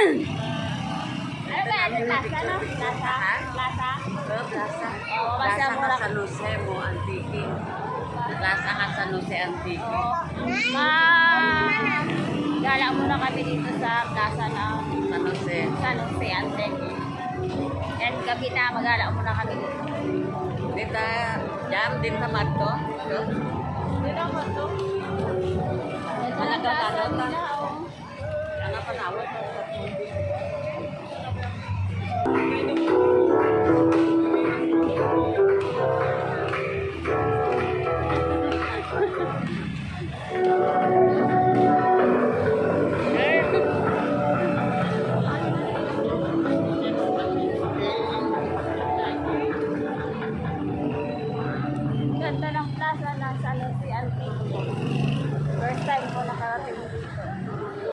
Ano ba? Ano lasa, no? Lasa? Lasa? Pero plaza. Oo, mura. ka San Jose mo, Antique. Plaza ka San Jose. Oo. Ma... Gala muna kami dito sa plaza ng San Jose. San Jose Antique. And gabi na, magala muna kami dito. Dita, jam din tamad ko. Dito ako ganda ng plaza ng San Jose Antique. First time ko nakarating dito.